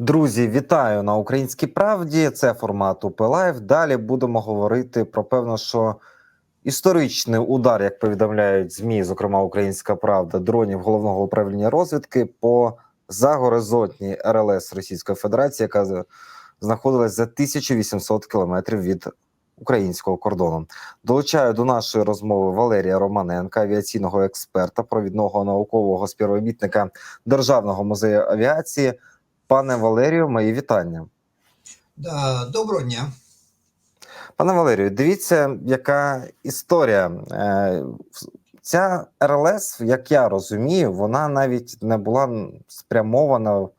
Друзі, вітаю на українській правді. Це формат Лайв. Далі будемо говорити про певно, що історичний удар, як повідомляють змі, зокрема Українська Правда, дронів головного управління розвідки по загоризонтній РЛС Російської Федерації, яка знаходилась за 1800 кілометрів від українського кордону. Долучаю до нашої розмови Валерія Романенка, авіаційного експерта, провідного наукового співробітника Державного музею авіації. Пане Валерію, мої вітання. Доброго дня. Пане Валерію, дивіться, яка історія. Е, Ця РЛС, як я розумію, вона навіть не була спрямована в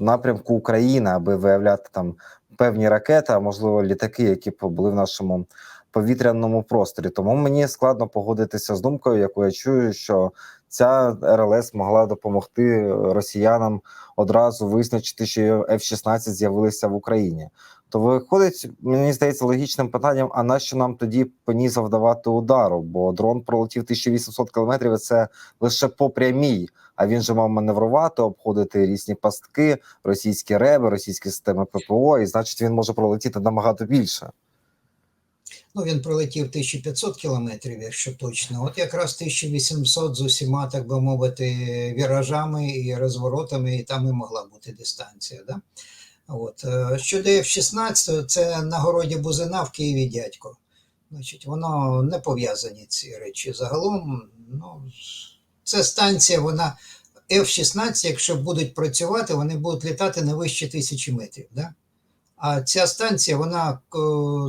напрямку України, аби виявляти там певні ракети, а можливо літаки, які були в нашому повітряному просторі. Тому мені складно погодитися з думкою, яку я чую, що ця РЛС могла допомогти росіянам одразу визначити, що F-16 з'явилися в Україні. То виходить, мені здається, логічним питанням: а нащо нам тоді по ній завдавати удару? Бо дрон пролетів 1800 кілометрів, і це лише по прямій. А він же мав маневрувати, обходити різні пастки, російські реби, російські системи ППО, і значить він може пролетіти набагато більше. Ну, він пролетів 1500 кілометрів, якщо точно. От якраз 1800 з усіма, так би мовити, віражами і розворотами, і там і могла бути дистанція. Да? От. е, Щодо F-16, це на городі Бузина в Києві дядько. Значить, воно не пов'язані ці речі. Загалом, ну, це станція, вона F-16, якщо будуть працювати, вони будуть літати не вище тисячі метрів. Да? А ця станція, вона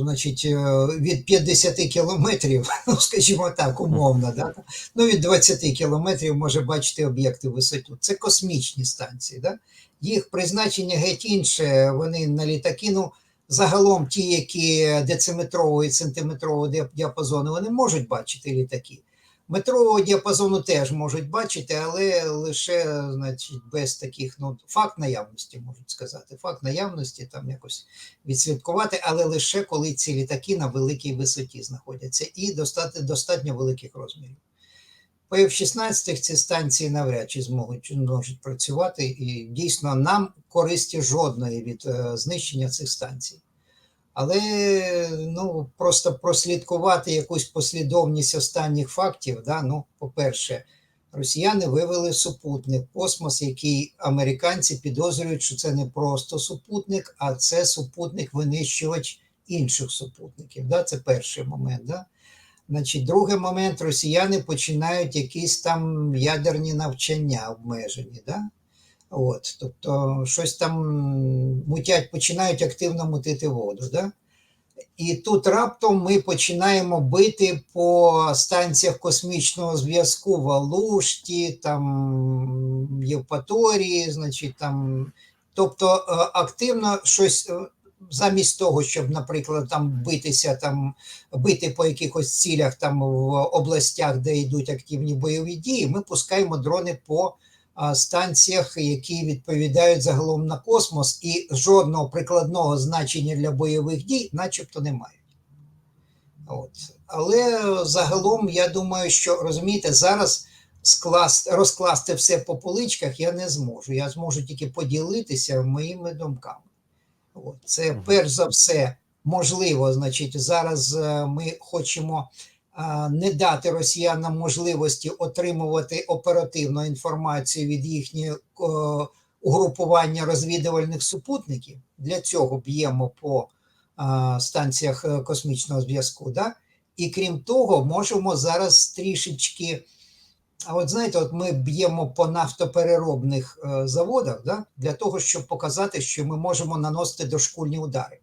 значить, е, від 50 кілометрів, ну скажімо так, умовно, да? ну від 20 кілометрів може бачити об'єкти висоту. Це космічні станції. Да? Їх призначення геть інше. Вони на літаки. Ну, загалом ті, які дециметрового і діапазону, вони можуть бачити літаки. Метрового діапазону теж можуть бачити, але лише значить, без таких, ну, факт наявності, можуть сказати. Факт наявності там якось відслідкувати, але лише коли ці літаки на великій висоті знаходяться і достатньо, достатньо великих розмірів. По F-16 ці станції навряд чи зможуть можуть працювати, і дійсно нам користі жодної від е, знищення цих станцій. Але ну, просто прослідкувати якусь послідовність останніх фактів. Да? Ну, по-перше, росіяни вивели супутник космос, який американці підозрюють, що це не просто супутник, а це супутник-винищувач інших супутників. Да? Це перший момент. Да? Значить, другий момент росіяни починають якісь там ядерні навчання обмежені. Да? От, тобто щось там мутять, починають активно мутити воду. Да? І тут раптом ми починаємо бити по станціях космічного зв'язку в Алушті, там Євпаторії, значить, там, тобто е, активно щось. е, Замість того, щоб, наприклад, там битися, там бити по якихось цілях там в областях, де йдуть активні бойові дії, ми пускаємо дрони по станціях, які відповідають загалом на космос, і жодного прикладного значення для бойових дій, начебто, не мають. От. Але загалом я думаю, що розумієте, зараз скласти, розкласти все по поличках я не зможу. Я зможу тільки поділитися моїми думками. От. Це перш за все можливо. Значить, зараз е, ми хочемо не дати росіянам можливості отримувати оперативну інформацію від їхнього угрупування розвідувальних супутників. Для цього б'ємо по станціях е, космічного зв'язку. Да? І крім того, можемо зараз трішечки. А от знаєте, от ми б'ємо по нафтопереробних е, заводах да, для того, щоб показати, що ми можемо наносити дошкульні удари.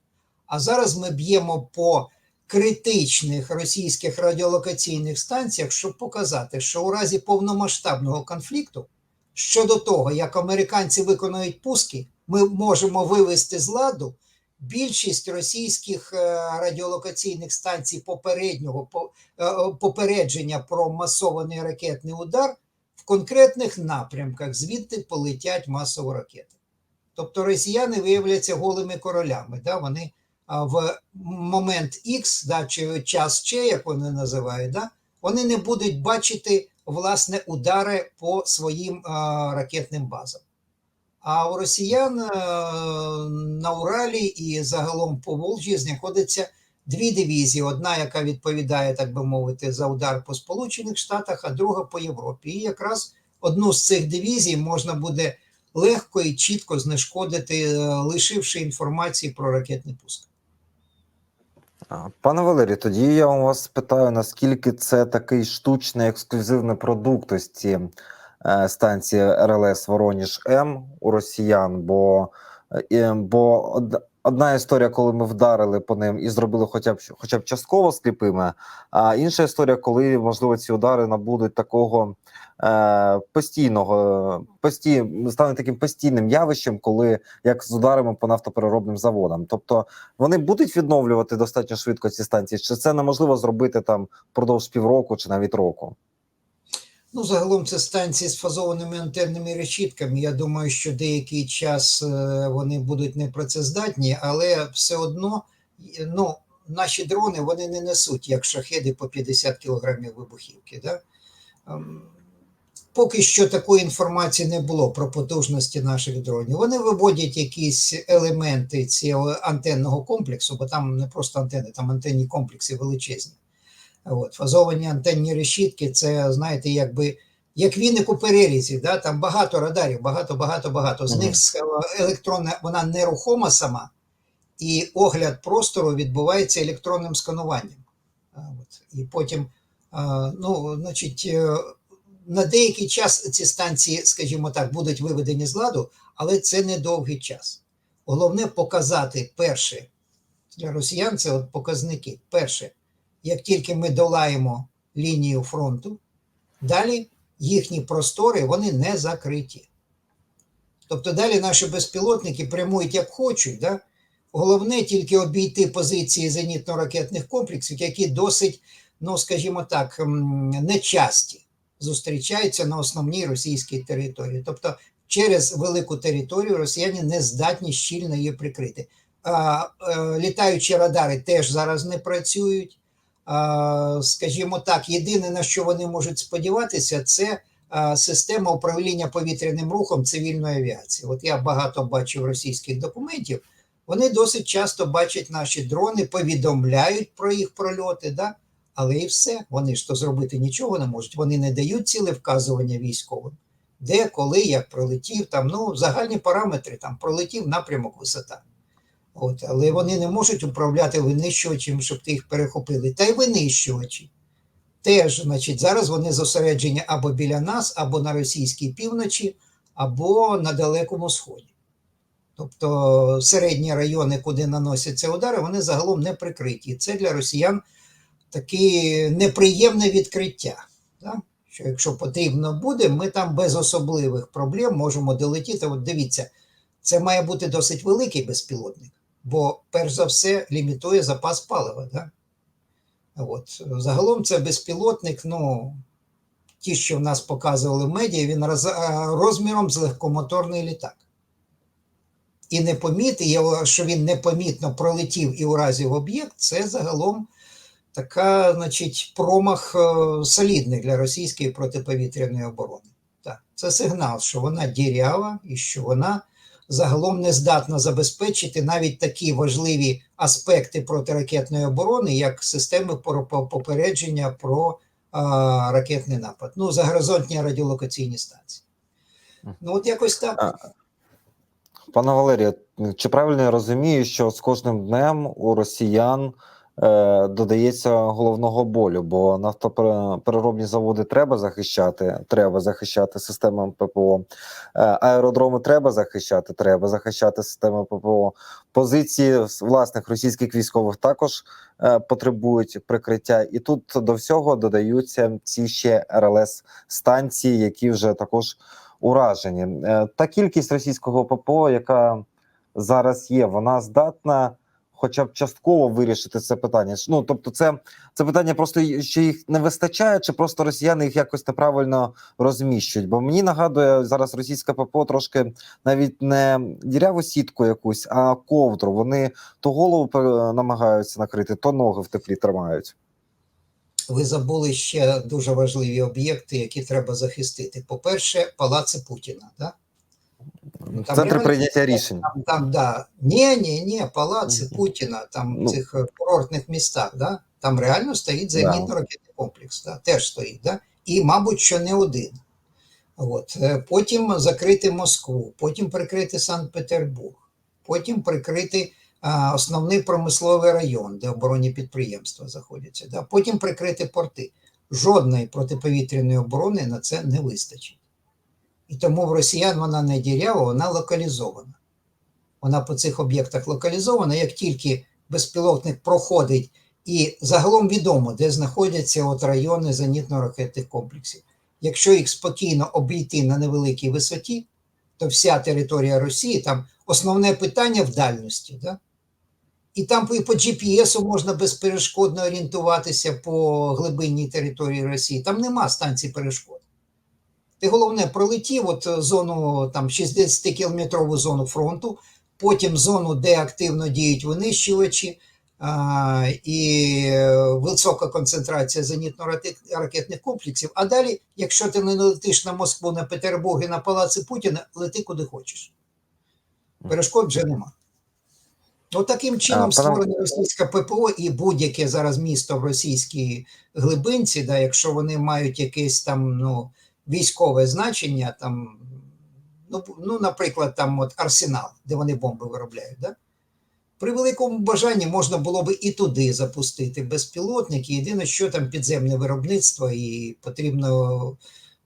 А зараз ми б'ємо по критичних російських радіолокаційних станціях, щоб показати, що у разі повномасштабного конфлікту щодо того, як американці виконують пуски, ми можемо вивести з ладу більшість російських е, радіолокаційних станцій попереднього е, попередження про масований ракетний удар в конкретних напрямках, звідти полетять масово ракети. Тобто росіяни виявляться голими королями. Да? Вони в момент X, да, чи час Ч, як вони називають, да? вони не будуть бачити власне удари по своїм а, ракетним базам. А у росіян е, на Уралі і загалом по Волжі знаходиться дві дивізії: одна, яка відповідає, так би мовити, за удар по Сполучених Штатах, а друга по Європі. І якраз одну з цих дивізій можна буде легко і чітко знешкодити, е, лишивши інформації про ракетний пуск. Пане Валерію, тоді я у вас питаю, наскільки це такий штучний ексклюзивний продукт ось ці е, станції РЛС Вороніж М у росіян, бо, е, бо одна історія, коли ми вдарили по ним і зробили хоча б хоча б частково сліпими, а інша історія, коли можливо ці удари набудуть такого е, постійного, постій, стане таким постійним явищем, коли як з ударами по нафтопереробним заводам. Тобто вони будуть відновлювати достатньо швидко ці станції, чи це неможливо зробити там впродовж півроку чи навіть року? Ну, загалом це станції з фазованими антенними решітками. Я думаю, що деякий час е, вони будуть непрацездатні, але все одно ну, наші дрони вони не несуть як шахеди по 50 кілограмів вибухівки. Да? Ем, Поки що такої інформації не було про потужності наших дронів. Вони виводять якісь елементи цього антенного комплексу, бо там не просто антени, там антенні комплекси величезні. От, фазовані антенні решітки, це, знаєте, якби як віник у перерізі, да? там багато радарів, багато, багато, багато. З Мгм. них електронна, вона нерухома сама, і огляд простору відбувається електронним скануванням. От. І потім, ну, значить, е, на деякий час ці станції, скажімо так, будуть виведені з ладу, але це не довгий час. Головне показати перше для росіян це от показники. Перше, як тільки ми долаємо лінію фронту, далі їхні простори вони не закриті. Тобто далі наші безпілотники прямують як хочуть. Да? Головне тільки обійти позиції зенітно-ракетних комплексів, які досить, ну скажімо так, нечасті зустрічаються на основній російській території. Тобто через велику територію росіяни не здатні щільно її прикрити. Е, літаючі радари теж зараз не працюють. Скажімо так, єдине на що вони можуть сподіватися, це система управління повітряним рухом цивільної авіації. От я багато бачив російських документів. Вони досить часто бачать наші дрони, повідомляють про їх прольоти, да? але і все. Вони ж то зробити нічого не можуть. Вони не дають ціле вказування військовим. Де, коли, як пролетів, там ну загальні параметри, там пролетів напрямок, висота. От, але вони не можуть управляти винищувачем, щоб ти їх перехопили. Та й винищувачі. Теж, значить, зараз вони зосереджені або біля нас, або на російській півночі, або на Далекому Сході. Тобто середні райони, куди наносяться удари, вони загалом не прикриті. Це для росіян таке неприємне відкриття. Да? Що якщо потрібно буде, ми там без особливих проблем можемо долетіти. От дивіться, це має бути досить великий безпілотник, бо перш за все лімітує запас палива. Да? От. Загалом це безпілотник, ну, ті, що в нас показували в медіа, він роз, розміром з легкомоторний літак. І не поміти, що він непомітно пролетів і уразив об'єкт, це загалом така, значить, промах е, солідний для російської протиповітряної оборони. Так. Це сигнал, що вона дірява і що вона загалом не здатна забезпечити навіть такі важливі аспекти протиракетної оборони, як системи попередження про а, ракетний напад. Ну, загоризонтні радіолокаційні станції. Ну, от якось так. Пане Валерію, чи правильно я розумію, що з кожним днем у росіян додається головного болю, бо нафтопереробні заводи треба захищати, треба захищати системами ППО, е, аеродроми треба захищати, треба захищати системи ППО. Позиції власних російських військових також е, потребують прикриття, і тут до всього додаються ці ще РЛС станції, які вже також уражені. Е, Та кількість російського ППО, яка зараз є, вона здатна хоча б частково вирішити це питання. Ну тобто, це, це питання просто що їх не вистачає, чи просто росіяни їх якось неправильно розміщують. Бо мені нагадує зараз російське ППО трошки навіть не діряву сітку якусь, а ковдру. Вони то голову намагаються накрити, то ноги в теплі тримають. Ви забули ще дуже важливі об'єкти, які треба захистити. По-перше, палаци Путіна. Да? Ну, там Центр прийняття рішень. Там, там да. Ні, ні, ні, палаци. Путіна, там Ну. в цих е, курортних містах, да? там реально стоїть зенітно-ракетний комплекс, да? теж стоїть. Да? І, мабуть, що не один. От. е, Потім закрити Москву, потім прикрити Санкт-Петербург, потім прикрити а, основний промисловий район, де оборонні підприємства знаходяться, да? потім прикрити порти. Жодної протиповітряної оборони на це не вистачить. І тому в росіян вона не дірява, вона локалізована. Вона по цих об'єктах локалізована. Як тільки безпілотник проходить, і загалом відомо, де знаходяться от райони зенітно-ракетних комплексів. Якщо їх спокійно обійти на невеликій висоті, то вся територія Росії там основне питання в дальності. Да? І там і по GPS можна безперешкодно орієнтуватися по глибинній території Росії. Там нема станцій перешкод. Ти головне пролетів от е, зону там 60-кілометрову зону фронту, потім зону, де активно діють винищувачі, а, і е, висока концентрація зенітно-ракетних комплексів. А далі, якщо ти не летиш на Москву, на Петербург і на палаци Путіна, лети куди хочеш. Перешкод вже нема. От таким чином створена російська ППО і будь-яке зараз місто в російській глибинці, да, якщо вони мають якесь там ну, військове значення, там, ну, ну, наприклад, там от арсенал, де вони бомби виробляють, да? при великому бажанні можна було би і туди запустити безпілотники. Єдине, що там підземне виробництво, і потрібно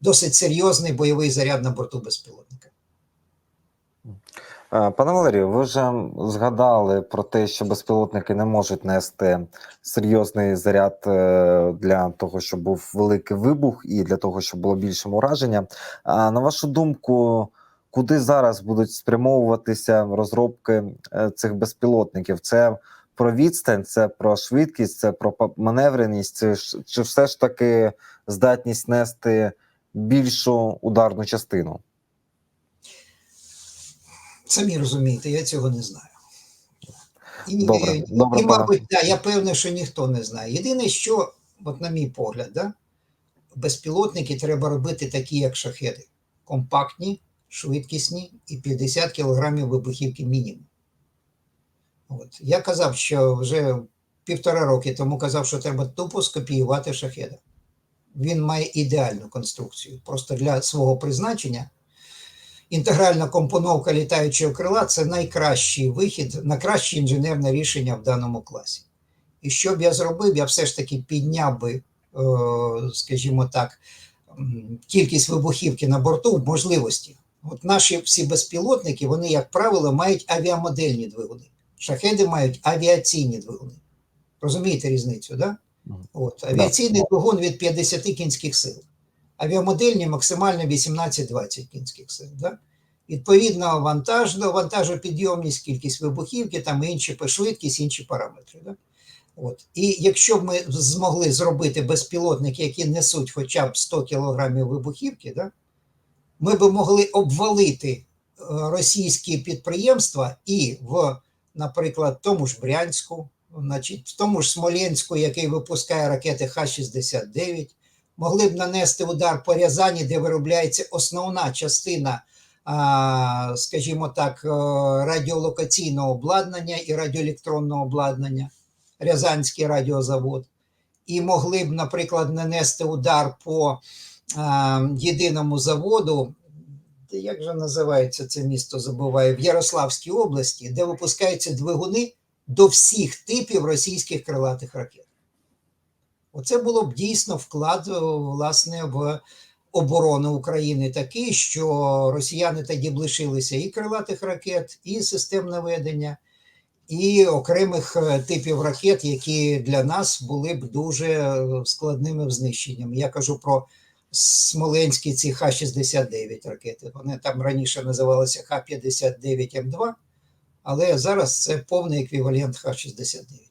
досить серйозний бойовий заряд на борту безпілотника. Е, Пане Валерію, ви вже згадали про те, що безпілотники не можуть нести серйозний заряд е, для того, щоб був великий вибух, і для того, щоб було більше ураження. А на вашу думку, куди зараз будуть спрямовуватися розробки е, цих безпілотників? Це про відстань, це про швидкість, це про маневреність, чи все ж таки здатність нести більшу ударну частину? Самі розумієте, я цього не знаю. І, Добре, і, добре, і, мабуть, да, я певний, що ніхто не знає. Єдине, що, от на мій погляд, да, безпілотники треба робити такі, як шахеди. Компактні, швидкісні і 50 кг вибухівки мінімум. От. Я казав, що вже півтора роки тому казав, що треба тупо скопіювати шахеда. Він має ідеальну конструкцію. Просто для свого призначення інтегральна компоновка літаючого крила це найкращий вихід, найкраще інженерне рішення в даному класі. І що б я зробив, я все ж таки підняв би, скажімо так, кількість вибухівки на борту в можливості. От наші всі безпілотники, вони, як правило, мають авіамодельні двигуни. Шахеди мають авіаційні двигуни. Розумієте різницю, да? От, авіаційний двигун від 50 кінських сил. Авіамодельні максимально 18-20 кінських сил. Да? Відповідно, вантаж, до вантажопідйомність, кількість вибухівки, там інші швидкість, інші параметри. Да? От. І якщо б ми змогли зробити безпілотники, які несуть хоча б 100 кг вибухівки, да? ми б могли обвалити е, російські підприємства і в, наприклад, тому ж Брянську, значить, в тому ж Смоленську, який випускає ракети Х-69, могли б нанести удар по Рязані, де виробляється основна частина, скажімо так, е, радіолокаційного обладнання і радіоелектронного обладнання, Рязанський радіозавод, і могли б, наприклад, нанести удар по єдиному заводу. Як же називається це місто? Забуваю, в Ярославській області, де випускаються двигуни до всіх типів російських крилатих ракет. Оце було б дійсно вклад е, власне в оборону України такий, що росіяни тоді б лишилися і крилатих ракет, і систем наведення, і окремих е, типів ракет, які для нас були б дуже е, складними в знищенні. Я кажу про смоленські ці Х-69 ракети. Вони там раніше називалися Х-59М2, але зараз це повний еквівалент Х-69.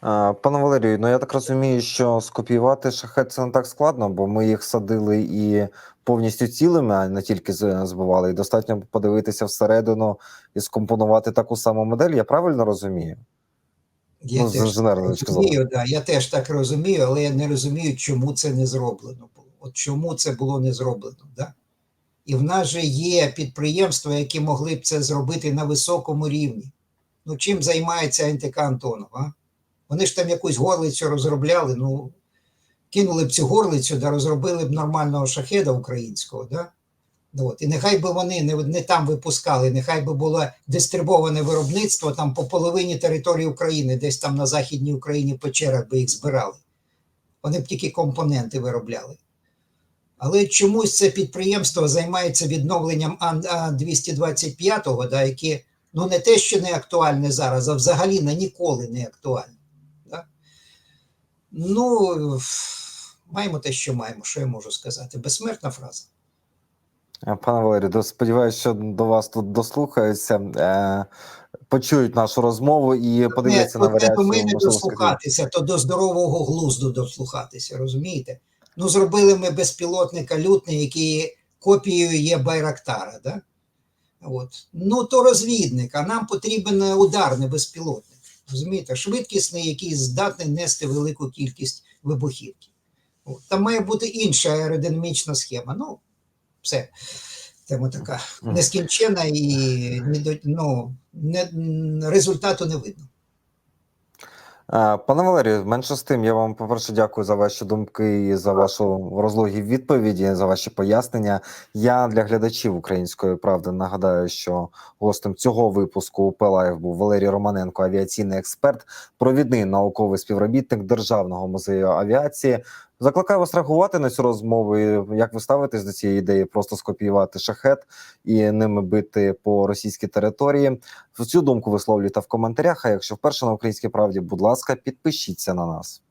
Пане Валерію, ну я так розумію, що скопіювати шахет це не так складно, бо ми їх садили і повністю цілими, а не тільки збивали. І достатньо подивитися всередину і скомпонувати таку саму модель. Я правильно розумію? Я Ну, теж так розумію, да, я теж так розумію, але я не розумію, чому це не зроблено було. От чому це було не зроблено. Да? І в нас же є підприємства, які могли б це зробити на високому рівні. Ну, чим займається НТК Антонов? А? Вони ж там якусь горлицю розробляли. Ну, кинули б цю горлицю, да розробили б нормального шахеда українського. Да? Ну, От. І нехай би вони не, не там випускали, нехай би було дистрибоване виробництво там по половині території України, десь там на Західній Україні по черах би їх збирали. Вони б тільки компоненти виробляли. Але чомусь це підприємство займається відновленням А225, да, яке ну не те, що не актуальне зараз, а взагалі на ніколи не актуальне. Ну, маємо те, що маємо, що я можу сказати. Безсмертна фраза. Е, Пане Валерію, сподіваюся, що до вас тут дослухаються, е, почують нашу розмову і подивляться на не варіацію. мене можливо, дослухатися, то до здорового глузду дослухатися, розумієте? Ну, зробили ми безпілотника лютний, який копією є Байрактара, да? От. Ну, то розвідник, а нам потрібен ударний безпілотник. Розумієте, швидкісний, який здатний нести велику кількість вибухівки. Там має бути інша аеродинамічна схема. Ну, все. Тема така нескінчена і ну, не, результату не видно. Е, Пане Валерію, менше з тим, я вам по-перше дякую за ваші думки і за вашу розлогі відповіді, за ваші пояснення. Я для глядачів української правди нагадаю, що гостем цього випуску УП Лайв був Валерій Романенко, авіаційний експерт, провідний науковий співробітник Державного музею авіації. Закликаю вас реагувати на цю розмову. і Як ви ставитесь до цієї ідеї? Просто скопіювати шахет і ними бити по російській території. Цю думку висловлюйте в коментарях. А якщо вперше на українській правді, будь ласка, підпишіться на нас.